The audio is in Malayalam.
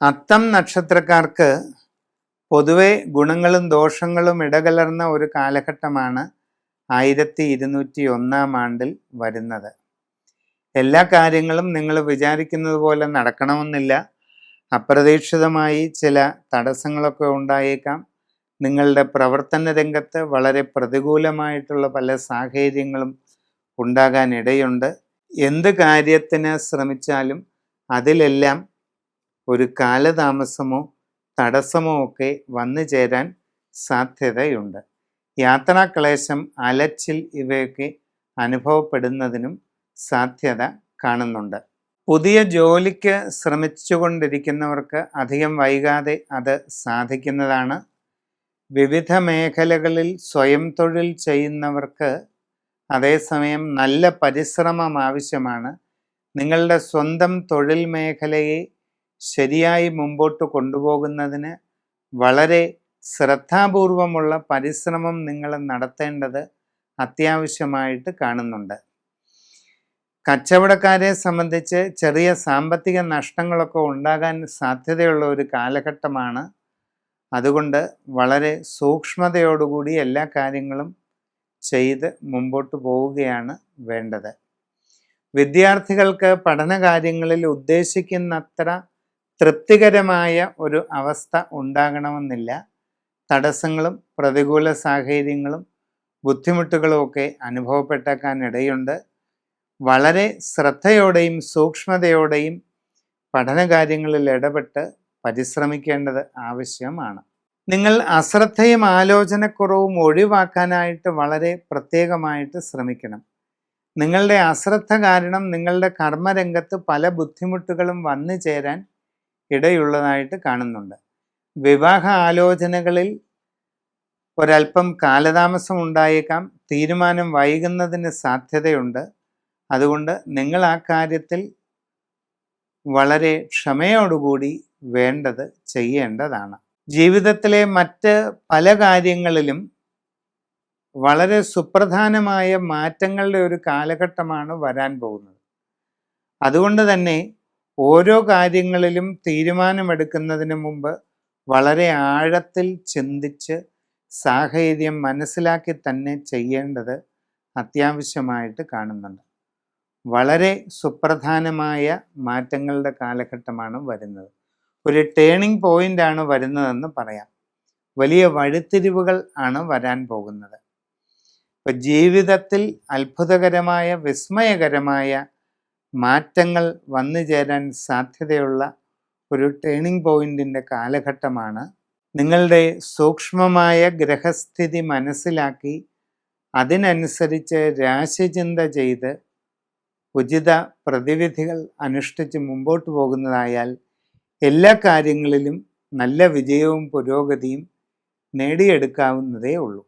അത്തം നക്ഷത്രക്കാർക്ക് പൊതുവെ ഗുണങ്ങളും ദോഷങ്ങളും ഇടകലർന്ന ഒരു കാലഘട്ടമാണ് ആയിരത്തി ഇരുന്നൂറ്റി ഒന്നാം ആണ്ടിൽ വരുന്നത്. എല്ലാ കാര്യങ്ങളും നിങ്ങൾ വിചാരിക്കുന്നത് പോലെ നടക്കണമെന്നില്ല. അപ്രതീക്ഷിതമായി ചില തടസ്സങ്ങളൊക്കെ ഉണ്ടായേക്കാം. നിങ്ങളുടെ പ്രവർത്തന രംഗത്ത് വളരെ പ്രതികൂലമായിട്ടുള്ള പല സാഹചര്യങ്ങളും ഉണ്ടാകാൻ ഇടയുണ്ട് എന്ത് കാര്യത്തിന് ശ്രമിച്ചാലും അതിലെല്ലാം ഒരു കാലതാമസമോ തടസ്സമോ ഒക്കെ വന്നു ചേരാൻ സാധ്യതയുണ്ട്. യാത്രാക്ലേശം അലച്ചിൽ ഇവയൊക്കെ അനുഭവപ്പെടുന്നതിനും സാധ്യത കാണുന്നുണ്ട്. പുതിയ ജോലിക്ക് ശ്രമിച്ചുകൊണ്ടിരിക്കുന്നവർക്ക് അധികം വൈകാതെ അത് സാധിക്കുന്നതാണ്. വിവിധ മേഖലകളിൽ സ്വയം തൊഴിൽ ചെയ്യുന്നവർക്ക് അതേസമയം നല്ല പരിശ്രമം ആവശ്യമാണ്. നിങ്ങളുടെ സ്വന്തം തൊഴിൽ മേഖലയെ ശരിയായി മുമ്പോട്ട് കൊണ്ടുപോകുന്നതിന് വളരെ ശ്രദ്ധാപൂർവമുള്ള പരിശ്രമം നിങ്ങൾ നടത്തേണ്ടത് അത്യാവശ്യമായിട്ട് കാണുന്നുണ്ട്. കച്ചവടക്കാരെ സംബന്ധിച്ച് ചെറിയ സാമ്പത്തിക നഷ്ടങ്ങളൊക്കെ ഉണ്ടാകാൻ സാധ്യതയുള്ള ഒരു കാലഘട്ടമാണ്. അതുകൊണ്ട് വളരെ സൂക്ഷ്മതയോടുകൂടി എല്ലാ കാര്യങ്ങളും ചെയ്ത് മുമ്പോട്ട് പോവുകയാണ് വേണ്ടത്. വിദ്യാർത്ഥികൾക്ക് പഠനകാര്യങ്ങളിൽ ഉദ്ദേശിക്കുന്നത്ര തൃപ്തികരമായ ഒരു അവസ്ഥ ഉണ്ടാകണമെന്നില്ല. തടസ്സങ്ങളും പ്രതികൂല സാഹചര്യങ്ങളും ബുദ്ധിമുട്ടുകളും ഒക്കെ അനുഭവപ്പെട്ടേക്കാൻ ഇടയുണ്ട് വളരെ ശ്രദ്ധയോടെയും സൂക്ഷ്മതയോടെയും പഠനകാര്യങ്ങളിൽ ഇടപെട്ട് പരിശ്രമിക്കേണ്ടത് ആവശ്യമാണ്. നിങ്ങൾ അശ്രദ്ധയും ആലോചനക്കുറവും ഒഴിവാക്കാനായിട്ട് വളരെ പ്രത്യേകമായിട്ട് ശ്രമിക്കണം. നിങ്ങളുടെ അശ്രദ്ധ കാരണം നിങ്ങളുടെ കർമ്മരംഗത്ത് പല ബുദ്ധിമുട്ടുകളും വന്നു ചേരാൻ ഇടയുള്ളതായിട്ട് കാണുന്നുണ്ട്. വിവാഹ ആലോചനകളിൽ ഒരല്പം കാലതാമസം ഉണ്ടായേക്കാം. തീരുമാനം വൈകുന്നതിന് സാധ്യതയുണ്ട്. അതുകൊണ്ട് നിങ്ങൾ ആ കാര്യത്തിൽ വളരെ ക്ഷമയോടുകൂടി വേണ്ടത് ചെയ്യേണ്ടതാണ്. ജീവിതത്തിലെ മറ്റ് പല കാര്യങ്ങളിലും വളരെ സുപ്രധാനമായ മാറ്റങ്ങളുടെ ഒരു കാലഘട്ടമാണ് വരാൻ പോകുന്നത്. അതുകൊണ്ട് തന്നെ ഓരോ കാര്യങ്ങളിലും തീരുമാനമെടുക്കുന്നതിന് മുമ്പ് വളരെ ആഴത്തിൽ ചിന്തിച്ച് സാഹചര്യം മനസ്സിലാക്കി തന്നെ ചെയ്യേണ്ടത് അത്യാവശ്യമായിട്ട് കാണുന്നുണ്ട്. വളരെ സുപ്രധാനമായ മാറ്റങ്ങളുടെ കാലഘട്ടമാണ് വരുന്നത്. ഒരു ടേണിംഗ് പോയിന്റ് ആണ് വരുന്നതെന്ന് പറയാം. വലിയ വഴിത്തിരിവുകൾ ആണ് വരാൻ പോകുന്നത്. ഇപ്പം ജീവിതത്തിൽ അത്ഭുതകരമായ വിസ്മയകരമായ മാറ്റങ്ങൾ വന്നു ചേരാൻ സാധ്യതയുള്ള ഒരു ടേണിംഗ് പോയിന്റിന്റെ കാലഘട്ടമാണ്. നിങ്ങളുടെ സൂക്ഷ്മമായ ഗ്രഹസ്ഥിതി മനസ്സിലാക്കി അതിനനുസരിച്ച് രാശിചിന്ത ചെയ്ത് ഉചിത പ്രതിവിധികൾ അനുഷ്ഠിച്ച് മുമ്പോട്ട് പോകുന്നതായാൽ എല്ലാ കാര്യങ്ങളിലും നല്ല വിജയവും പുരോഗതിയും നേടിയെടുക്കാവുന്നതേ ഉള്ളൂ.